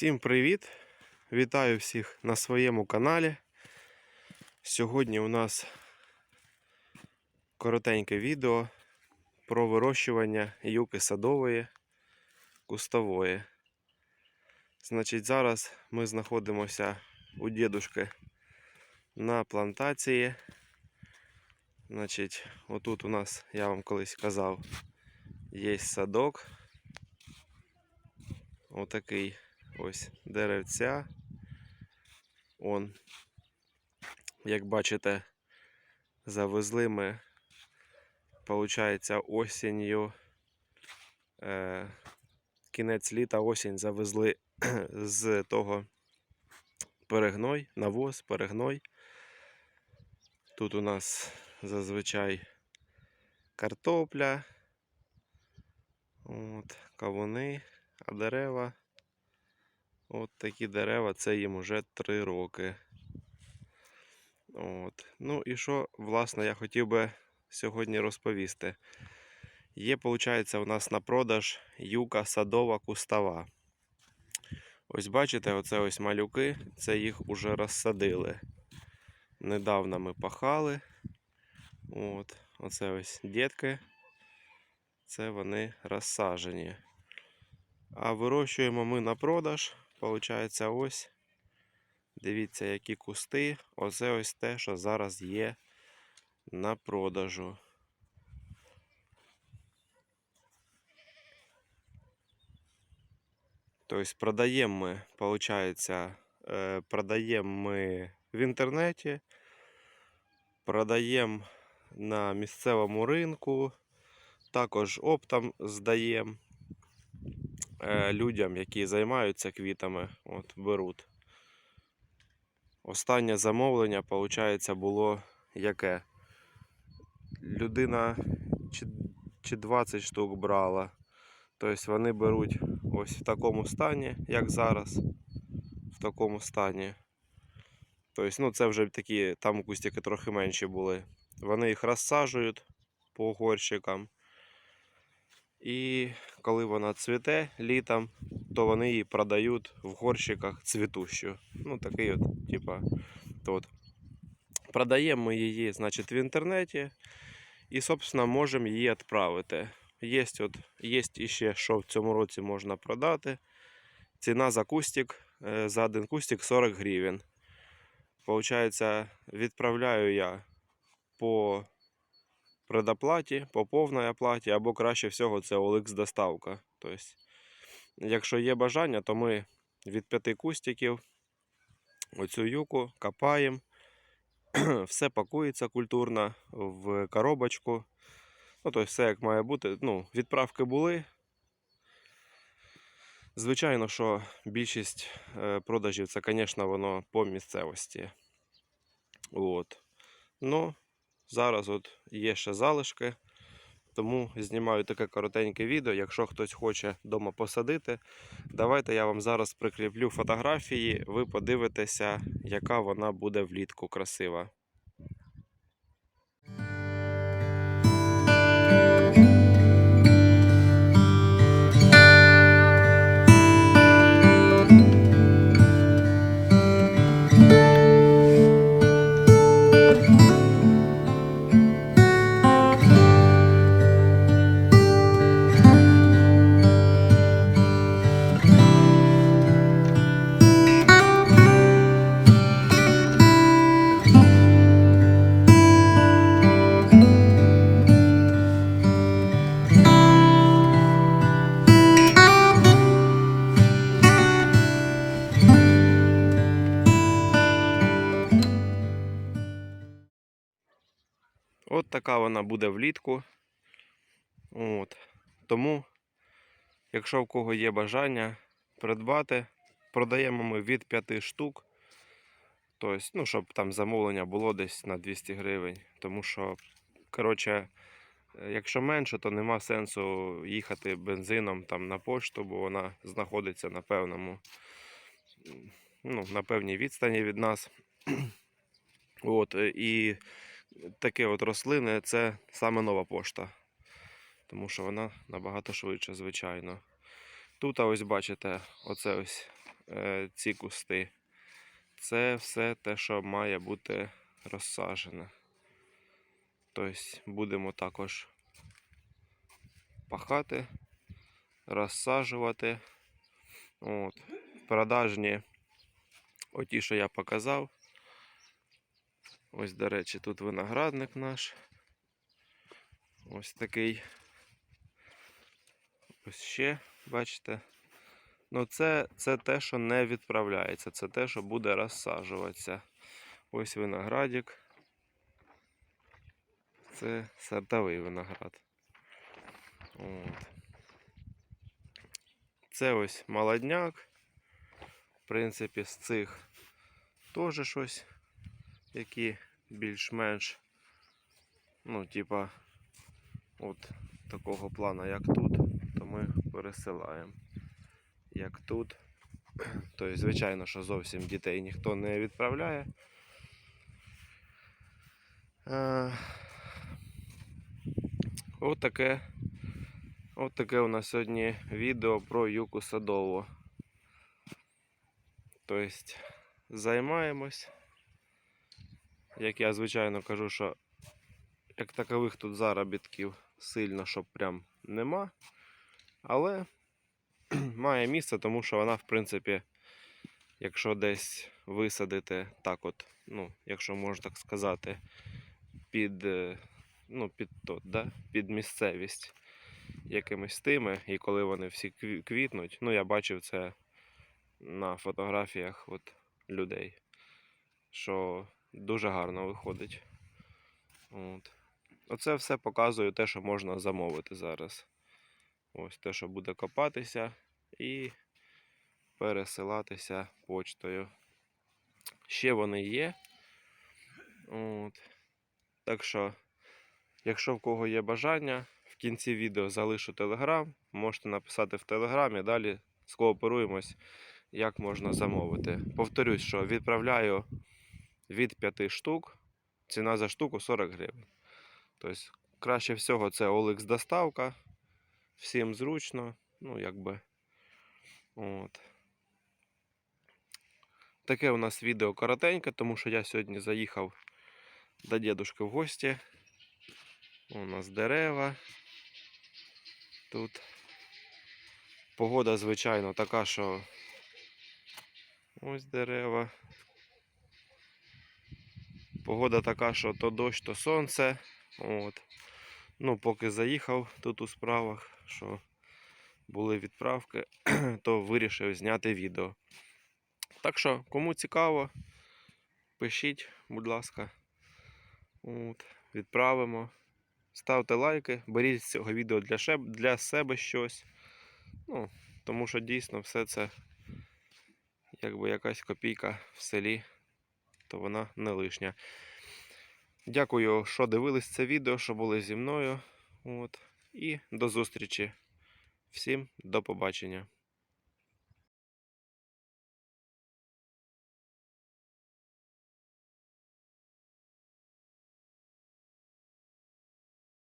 Всім привіт! Вітаю всіх на своєму каналі. Сьогодні у нас коротеньке відео про вирощування юки садової кустової. Значить, зараз ми знаходимося у дідушки на плантації. Значить, отут у нас, я вам колись казав, є садок. Отакий ось деревця. Он, як бачите, завезли ми, виходить, осінню, е, кінець літа, осінь завезли з того перегной, навоз, перегной. Тут у нас зазвичай картопля, от, кавуни, а дерева. От такі дерева, це їм уже 3 роки. От. Ну і що, власне, я хотів би сьогодні розповісти. Є, виходить, у нас на продаж юка садова кустова. Ось бачите, оце ось малюки, це їх уже розсадили. Недавно ми пахали. От, оце ось дітки. Це вони розсаджені. А вирощуємо ми на продаж. Получається, ось. Дивіться, які кусти. Оце ось те, що зараз є на продажу. Тобто продаємо ми, виходить, продаємо ми в інтернеті, продаємо на місцевому ринку, також оптом здаємо е, людям, які займаються квітами, от, беруть. Останнє замовлення, виходить, було яке? Людина чи, чи 20 штук брала. Тобто вони беруть ось в такому стані, як зараз. В такому стані. Тобто, ну це вже такі, там кустики трохи менші були. Вони їх розсаджують по горщикам. І коли вона цвіте літом, то вони її продають в горщиках цвітущу. Ну, такий от, типа, тут. Продаємо ми її, значить, в інтернеті і, собственно, можемо її відправити. Є от, є іще, що в цьому році можна продати. Ціна за кустик, е, за один кустик 40 гривень. Получається, відправляю я по предоплаті, по повній оплаті, або краще всього це OLX доставка. Тобто, якщо є бажання, то ми від п'яти кустиків оцю юку копаємо. Все пакується культурно в коробочку. Ну, тобто все як має бути. Ну, Відправки були. Звичайно, що більшість е, продажів це, звісно, воно по місцевості. От. Ну, Зараз от є ще залишки, тому знімаю таке коротеньке відео. Якщо хтось хоче вдома посадити, давайте я вам зараз прикріплю фотографії, ви подивитеся, яка вона буде влітку красива. Така вона буде влітку. От. Тому, якщо в кого є бажання придбати, продаємо ми від 5 штук. Тобто, ну, щоб там замовлення було десь на 200 гривень. Тому що, коротше, якщо менше, то нема сенсу їхати бензином там на пошту, бо вона знаходиться на певному, ну, на певній відстані від нас. От, і такі от рослини це саме нова пошта. Тому що вона набагато швидше, звичайно. Тут а ось бачите, оце ось е, ці кусти. Це все те, що має бути розсаджене. Тобто будемо також пахати, розсаджувати. От. Продажні, оті, що я показав. Ось, до речі, тут виноградник наш. Ось такий. Ось ще, бачите. Ну, це, це те, що не відправляється. Це те, що буде розсаджуватися. Ось виноградик. Це сортовий виноград. От. Це ось молодняк. В принципі, з цих теж щось, які більш-менш, ну, типа, от такого плану, як тут, то ми пересилаємо. Як тут. Тобто, звичайно, що зовсім дітей ніхто не відправляє. Е, От таке, от таке у нас сьогодні відео про юку садову. Тобто займаємось. Як я звичайно кажу, що як такових тут заробітків сильно, щоб прям нема. Але має місце, тому що вона, в принципі, якщо десь висадити так от, ну, якщо можна так сказати, під, е, ну, під, то, да? під місцевість якимись тими, і коли вони всі квітнуть, ну я бачив це на фотографіях от, людей, що дуже гарно виходить. От. Оце все показує те, що можна замовити зараз. Ось те, що буде копатися і пересилатися почтою. Ще вони є. От. Так що, якщо в кого є бажання, в кінці відео залишу телеграм, можете написати в телеграмі, далі скооперуємось, як можна замовити. Повторюсь, що відправляю від 5 штук, ціна за штуку 40 гривень. Тобто, краще всього це OLX доставка. Всім зручно, ну якби. От. Таке у нас відео коротеньке, тому що я сьогодні заїхав до дідушки в гості. У нас дерева. Тут погода, звичайно, така, що ось дерева. Погода така, що то дощ, то сонце. От. Ну, поки заїхав тут у справах, що були відправки, то вирішив зняти відео. Так що, кому цікаво, пишіть, будь ласка. От, відправимо. Ставте лайки, беріть з цього відео для, шеб- для себе щось. Ну, тому що дійсно все це якби якась копійка в селі, то вона не лишня. Дякую, що дивились це відео, що були зі мною. От. І до зустрічі. Всім до побачення.